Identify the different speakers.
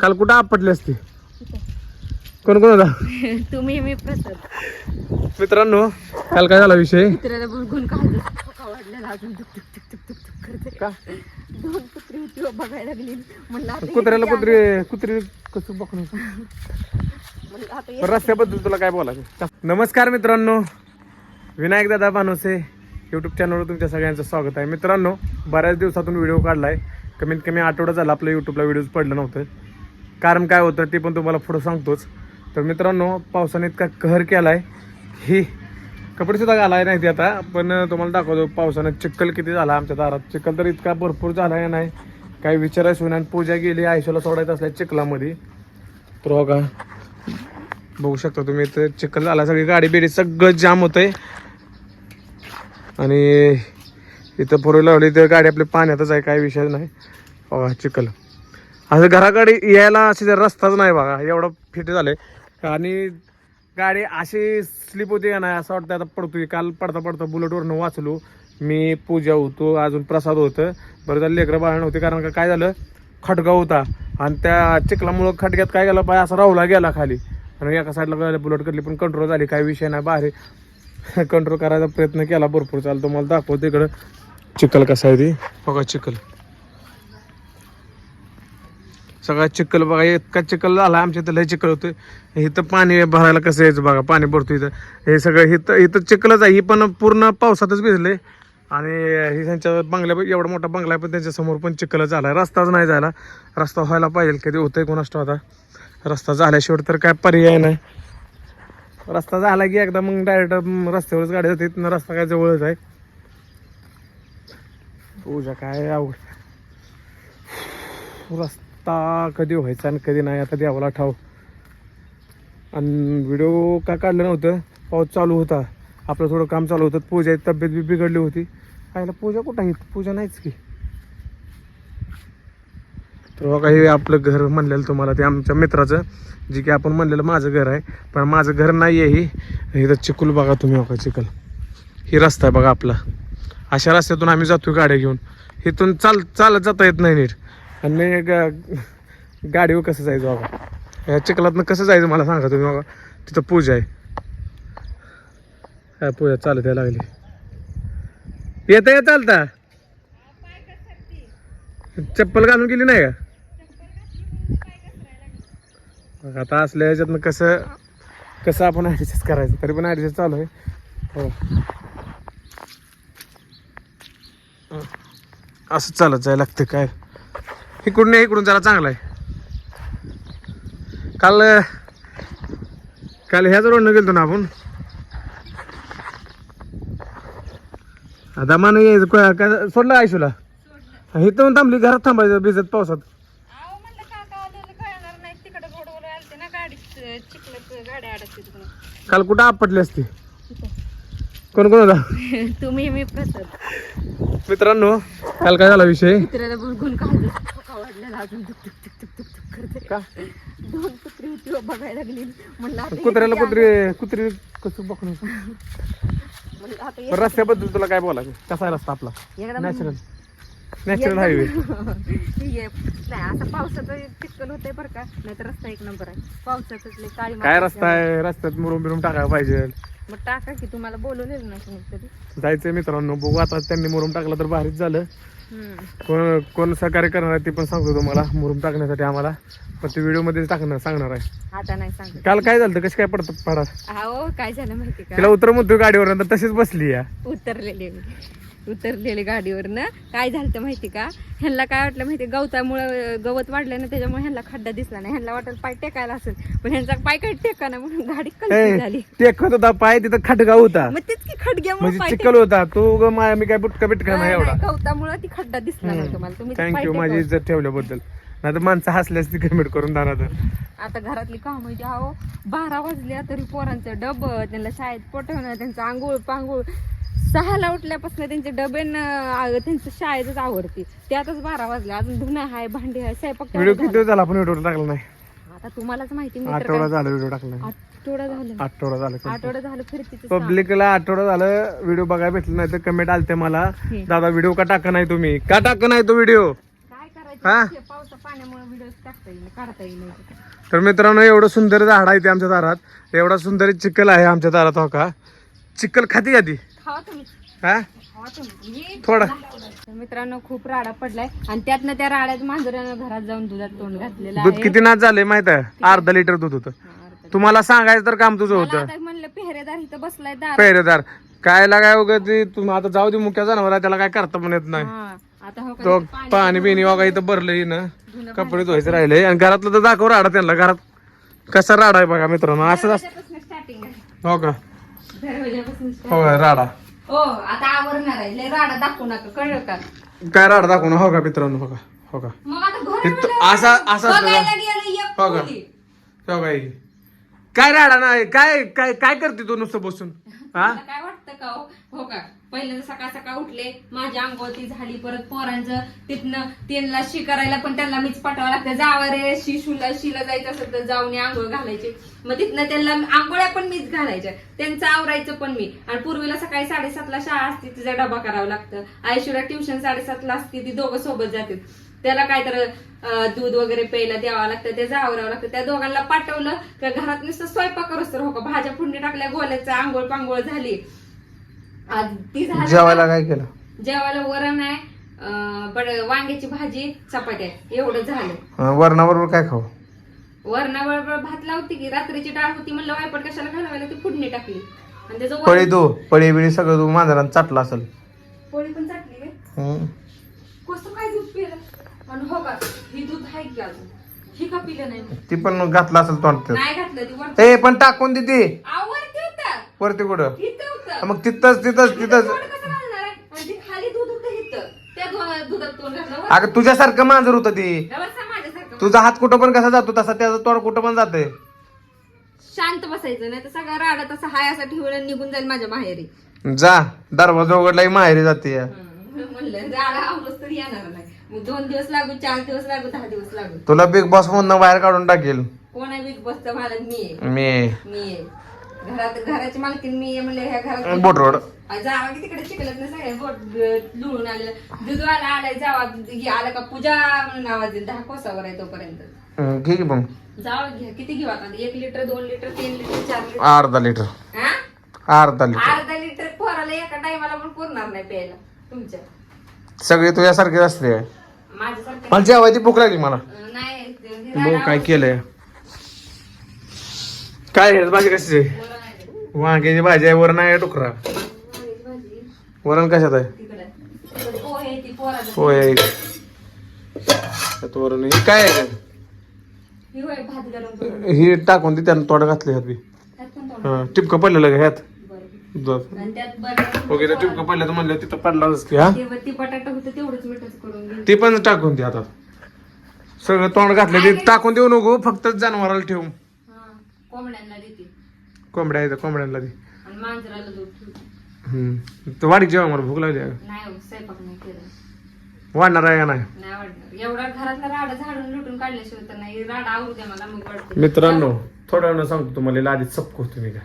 Speaker 1: काल कुठं आपटली असती? कोण कोण होता?
Speaker 2: तुम्ही मी प्रसाद.
Speaker 1: मित्रांनो काल काय झाला विषय?
Speaker 2: कुत्र्याला काढलं वाढलेला अजून. करते.
Speaker 1: का?
Speaker 2: दोन कुत्री होती व बघायला लागली. म्हणलं आता
Speaker 1: कुत्र्याला कुत्री कुत्री कसं बघणं?
Speaker 2: म्हणलं आता
Speaker 1: पण रस्त्याबद्दल तुला काय बोलायचं? नमस्कार मित्रांनो. विनायक दादा बानोसे यूट्यूब चॅनलवर तुमच्या सगळ्यांचं स्वागत आहे. मित्रांनो बऱ्याच दिवसातून व्हिडिओ काढलाय. कमीत कमी आठवडा झाला आपलं यूट्यूबला व्हिडिओज पडलं नव्हतं. कारण काय होतं ते पण तुम्हाला पुढं सांगतोच. तर मित्रांनो पावसाने इतका कहर केला आहे हे कपडेसुद्धा घालाय नाही ते आता पण तुम्हाला दाखवतो पावसानं चिखल किती झाला आमच्या दारात. चिखल तर इतका भरपूर झाला आहे नाही. काही विचारायचं होईन आणि पूजा गेली आयुष्याला सोडायचं असल्या चिखलामध्ये. तर हो का बघू शकता तुम्ही तर चिखल झाला. सगळी गाडी बिडी सगळं जाम होतंय. आणि इथं फोर लावली तर गाडी आपली पाण्यातच आहे काही विषय नाही. बघा चिखल. असं घराकडे यायला असे जर रस्ताच नाही बघा एवढं फिट झाले. आणि गाडी अशी स्लिप होती का नाही असं वाटतं आता पडतोय. काल पडता पडता बुलेटवरनं वाचलो. मी पूजा होतो अजून प्रसाद होतं. बरं झालं लेकरं बाळ नव्हते कारण का काय झालं खटका होता. आणि त्या चिखलामुळं खटक्यात काय गेलं पाय असा राहुला गेला खाली. आणि एका साईडला गेला बुलेट करली पण कंट्रोल झाली काही विषय नाही बाहेर कंट्रोल करायचा प्रयत्न केला भरपूर चालतो. मला दाखवतो इकडं चिखल कसं आहे ती? बघा चिखल. सगळा चिखल बघा इतका चिखल झाला आमच्या इथं लय चिखल होतं इथं पाणी भरायला कसं यायचं बघा पाणी भरतो इथं. हे सगळं इथं इथं चिखलच आहे ही पण पूर्ण पावसातच भिजले आणि हे त्यांच्या बंगल्या एवढा मोठा बंगला आहे पण त्यांच्यासमोर पण चिखलच झाला रस्ताच नाही झाला. रस्ता व्हायला पाहिजे कधी होतंय कोणाष्ट आता. रस्ता झाल्याशिवाय तर काय पर्याय नाही. रस्ता झाला की एकदा मग डायरेक्ट रस्त्यावरच गाडी जाते इथनं रस्ता काय जवळच आहे. पूजा काय आवड रस्ता कधी व्हायचा आणि कधी नाही आता देवाला ठाव आणि व्हिडिओ का काढलं नव्हतं? पाऊस चालू होता. आपलं थोडं काम चालू होतं. पूजाची तब्येत बी बिघडली होती. पाहिलं पूजा कुठं आहे? पूजा नाहीच की. तर बघा हे आपलं घर म्हणलेलं तुम्हाला ते आमच्या मित्राचं. जे की आपण म्हणलेलं माझं घर आहे. पण माझं घर नाही आहे ही इथं चिखल बघा तुम्ही बघा चिखल ही रस्ता आहे बघा आपला. अशा रस्त्यातून आम्ही जातो गाड्या घेऊन. इथून चाल चालत जाता येत नाही नीट. आणि गा- गाडीवर कसं जायचं बाबा? या चिखलातनं कसं जायचं मला सांगा तुम्ही बघा तिथं पूजा आहे. काय पूजा चालत यायला लागली. येता येत चालता चप्पल घालून गेली नाही का? आता असल्या ह्याच्यातनं कसं कसं आपण ॲडजस्ट करायचं? तरी पण ॲडजस्ट चालू आहे. हो. असं चालत जायला लागतं काय? इकडून नाही इकडून जरा चांगला आहे. काल काल ह्याच रोडनं गेलतो ना आपण? आता मान यायचं सोडलं आयशूला इथं थांबली घरात थांबायचं भिजत पावसात. काल कुठं आपटली असती? कोण कोण होता?
Speaker 2: तुम्ही मी प्रसाद.
Speaker 1: मित्रांनो काल काय झाला विषय?
Speaker 2: काढलं. वाढलेला अजून. करते.
Speaker 1: का?
Speaker 2: दोन कुत्री होती बघायला लागली. म्हणलं आता
Speaker 1: कुत्र्याला
Speaker 2: इथे
Speaker 1: कुत्री कुत्री कसं बघणं?
Speaker 2: म्हणलं आता
Speaker 1: रस्त्याबद्दल तुला काय बोलायचं? कसा आहे रस्ता आपला?
Speaker 2: एकदा
Speaker 1: नॅचरल नॅचरल हायवे
Speaker 2: ये. नाही असं पावसाचं चिखल होतंय बरं का. नाहीतर रस्ता एक नंबर आहे. पावसाचं लय काळी माती
Speaker 1: काय रस्ता आहे? रस्त्यात मुरुम बिरुम टाकायला पाहिजे.
Speaker 2: मग टाका की तुम्हाला बोलवलेलं ना तुम्ही
Speaker 1: जायचंय मित्रांनो बघू आता त्यांनी मुरुम टाकला तर भारीच झालं. कोण कोण सहकार्य करणार आहे ते पण सांगतो तुम्हाला. मुरुम टाकण्यासाठी आम्हाला. पण ते व्हिडिओमध्ये टाकणार सांगणार आहे.
Speaker 2: आता नाही सांगत.
Speaker 1: काल काय झालं कशी काय पडतात पडा
Speaker 2: अहो काय झालं माहिती
Speaker 1: तिला उतर म्हणतो गाडीवर नंतर तशीच बसली या.
Speaker 2: उतरलेले मी. उतरलेले गाडीवर ना काय झालं माहिती का? ह्यांना काय वाटलं माहिती गवतामुळे गवत वाढलं ना त्याच्यामुळे ह्यांना खड्डा दिसला नाही. ह्यांना वाटलं पाय टेकायला असेल. पण ह्यांचा पाय काही टेका ना म्हणून गाडी कल्पी झाली.
Speaker 1: टेकत होता पाय तिथं खटगा होता.
Speaker 2: मग तेच की खडग्यामुळे
Speaker 1: म्हणजे
Speaker 2: पाय
Speaker 1: चिखल होता. तो ग माया मी काय बुटका बिटका नाही एवढा.
Speaker 2: गवतामुळे ती खड्डा दिसला नाही तुम्हाला. तुम्ही
Speaker 1: थँक्यू माझी. इज्जत ठेवल्याबद्दल. नाही तर माणसं हसल्यास ती कमेंट करून जाणार तर.
Speaker 2: आता घरातली काम म्हणजे अहो बारा वाजल्या तरी पोरांचं डब त्यांना शाळेत पाठवणं त्यांचं आंघोळ पांघोळ. सहाला उठल्यापासून त्यांचे डबे न आ- त्यांचं शाळेतच आवडते त्यातच बारा वाजले अजून धुणं आहे भांडी आहे स्वयंपाक
Speaker 1: व्हिडिओ
Speaker 2: तेवढं
Speaker 1: किती दिवस झाला आपण व्हिडिओ टाकला नाही.
Speaker 2: आता तुम्हालाच माहिती मी तर
Speaker 1: आठवडा
Speaker 2: काय-
Speaker 1: झाला व्हिडिओ टाकला.
Speaker 2: आठवडा झालं.
Speaker 1: आठवडा झाला
Speaker 2: आठवडा झालं फिरतीच
Speaker 1: पब्लिकला आठवडा झालं व्हिडिओ बघायला भेटलं नाही तर कमेंट आलते मला.
Speaker 2: हम्म.
Speaker 1: दादा व्हिडिओ का टाका नाही तुम्ही? का टाका नाही तो व्हिडिओ
Speaker 2: काय करायचं?
Speaker 1: हा?
Speaker 2: ते पावसा पाण्यामुळे व्हिडिओ टाकता येईल काढता येईल.
Speaker 1: तर मित्रांनो एवढं सुंदर झाड आहे ते आमच्या दारात. एवढा सुंदर चिखल आहे आमच्या दारात हो का? चिखल खाती का ती?
Speaker 2: खावा तुम्ही.
Speaker 1: हा. थोडा.
Speaker 2: तर मित्रांनो खूप राडा पडलाय. आणि त्यातनं त्या राड्यात मांजरानं घरात जाऊन दुधात तोंड घातलेलं
Speaker 1: दूध किती नाच झालंय माहीत आहे? अर्धा लिटर दूध होतं. तुम्हाला सांगायचं तर काम तुझं होतं.
Speaker 2: म्हणलं पेहरेदार इथं बसलाय दार
Speaker 1: पहिरेदार. काय लागाय वगैरे ते तुम्ही आता जाऊ दे मुख्या जनावर त्याला काय करता पण येत नाही.
Speaker 2: हा आता हो
Speaker 1: तो
Speaker 2: पाणी
Speaker 1: पाणी बिणी वगैरे इथं भरलंय ना कपडे धुवायचे राहिले. आणि घरातलं तर दाखव राडा त्यांना घरात कसा राडा आहे बघा मित्रांनो असंच असतं
Speaker 2: स्टार्टिंग
Speaker 1: हो का?
Speaker 2: दरवाजापासून.
Speaker 1: हो का राडा.
Speaker 2: हो आता आवरणार आहे. लय राडा दाखवू नका कळलं का?
Speaker 1: काय राडा दाखव ना हो का मित्रांनो? हो का? हो का?
Speaker 2: मग आता घर
Speaker 1: इथं असा असा असतं
Speaker 2: बघायला
Speaker 1: का?
Speaker 2: गेलं एक
Speaker 1: हो का? हो काय काय राडा नाही काय काय काय करते तू नुसतं बसून? हा?
Speaker 2: मला काय वाटतं का हो? हो का? पहिल्यांदा सकाळ सकाळ उठले माझी आंघोळ ती झाली परत पोरांचं तिथनं त्यांना शी करायला पण त्यांना मीच पाठवावं लागतं. जावं रे शिशूला शिला जायचं असेल तर जाऊन ये आंघोळ घालायचे. मग तिथनं त्यांना आंघोळ्या पण मीच घालायच्या. त्यांचं आवरायचं पण मी. आणि पूर्वीला सकाळी साडेसातला शाळा असते तिचा डबा करावा लागतं. आयुष्याला ट्युशन साडेसातला असते ती दोघं सोबत जातात. त्याला काय तर दूध वगैरे प्यायला द्यावं लागतं त्याचं आवरावं लागतं. त्या दोघांना पाठवलं का घरात नुसतं स्वयंपाक करूच तर हो का? भाज्या फोडणी टाकल्या गोल्याचं आंघोळ पांघोळ झाली. ती झाली
Speaker 1: जेवायला काय केलं?
Speaker 2: जेवायला वरण आहे बड वांग्याची भाजी चपात्या. एवढं झालं.
Speaker 1: वरणाबरोबर काय खाऊ
Speaker 2: वरणाबरोबर भात लावती की रात्रीची डाळ होती म्हणलं वायपट कशाला घालवायला? ती फोडणी टाकली. आणि त्याचं
Speaker 1: पळी तू पळी बिळी सगळं तू मांजरानं चाटलं असेल.
Speaker 2: पोळी पण चाटली. कसं काय दूध पिलं? आणि हो का ही दूध आहे की अजून? ही का पिलं नाही?
Speaker 1: ती पण घातलं असेल तोंड
Speaker 2: नाही घातलं ती
Speaker 1: ए पण टाकून देते
Speaker 2: आवडते होतं.
Speaker 1: वरती कुठं?
Speaker 2: इथं होतं.
Speaker 1: मग तिथंच तिथंच तिथंच.
Speaker 2: तोंड कसं घालणार आहे? आणि ते खाली दूध होतं इथं. त्या दु- दुधात तोंड घातलं. वर-
Speaker 1: अगं तुझ्यासारखं मांजर होतं ती. तुझा हात कुठं पण कसा जातो तसा त्याचा तोंड कुठं पण जाते
Speaker 2: शांत बसायचं नाही तर सगळा राडा तसा हाय असा आणि निघून जाईल माझ्या माहेरी.
Speaker 1: जा दरवाजा उघडला की माहेरी जाते.
Speaker 2: म्हणलं राडा आवडच तरी येणार नाही. मग दोन दिवस लागू चार दिवस लागू दहा दिवस लागू.
Speaker 1: तुला बिग बॉस मधनं बाहेर काढून टाकेल.
Speaker 2: कोण आहे बिग बसचा मालक? मी आहे.
Speaker 1: मी
Speaker 2: मी आहे. घरात घराची मालकीन मी आहे म्हणलं ह्या घरात
Speaker 1: बोट रोड.
Speaker 2: आ, जावा की तिकडे शिकलत नाही सगळे बोट लुळून आलेलं. दुधवाला आलाय जावा हे आलं का पूजा म्हणून आवाज येईल. दहा कोसावर आहे तोपर्यंत.
Speaker 1: ठीक आहे मग.
Speaker 2: जावा घ्या. किती घेऊ आता? एक लिटर दोन लिटर तीन लिटर चार लिटर?
Speaker 1: अर्धा लिटर.
Speaker 2: हा
Speaker 1: अर्धा लिटर.
Speaker 2: अर्धा लिटर पोराला एका टायमाला पण पुरणार नाही प्यायला. तुमच्या.
Speaker 1: सगळे तुझ्यासारखे असते.
Speaker 2: माझ्यासारखं
Speaker 1: मला जेवायची भूक लागली मला.
Speaker 2: नाही हे
Speaker 1: बघ काय केलंय? काय आहे भाजी कशी आहे. वांग्याची भाजी आहे वरण आहे टुकरा वरण कशात आहे?
Speaker 2: पोहे
Speaker 1: त्यात वरण हे काय आहे?
Speaker 2: ही
Speaker 1: ही टाकून ती त्यानं तोड घातली ह्यात बी. हा, टिपकं पडलेलं का ह्यात.
Speaker 2: आणि त्यात बरं
Speaker 1: वगैरे टिपकं पडलं तर म्हणलं तिथं पडलाच की हा?
Speaker 2: ते वरती बटाटा होतं तेवढंच मिठच करून घे
Speaker 1: ते पण टाकून दे आता. सगळं तोंड घातलं ते टाकून देऊ नको फक्त जनावराला ठेवू
Speaker 2: हा कोंबड्यांना देते.
Speaker 1: कोंबड्या येतं कोंबड्यांना दे.
Speaker 2: आणि मांजराला दूध ठेवते.
Speaker 1: हम्म. तर वाढीक जेव्हा मला भूक लागली आहे.
Speaker 2: नाही हो, स्वयंपाक नाही केला.
Speaker 1: वाढणार आहे का नाही?
Speaker 2: नाही वाटणार एवढा घरातला राडा झाडून लुटून काढल्याशिवाय तर नाही. राडा आवडू द्या मला मग वाटतं
Speaker 1: मित्रांनो थोड्या वेळा सांगतो तुम्हाला आधी चपको तुम्ही काय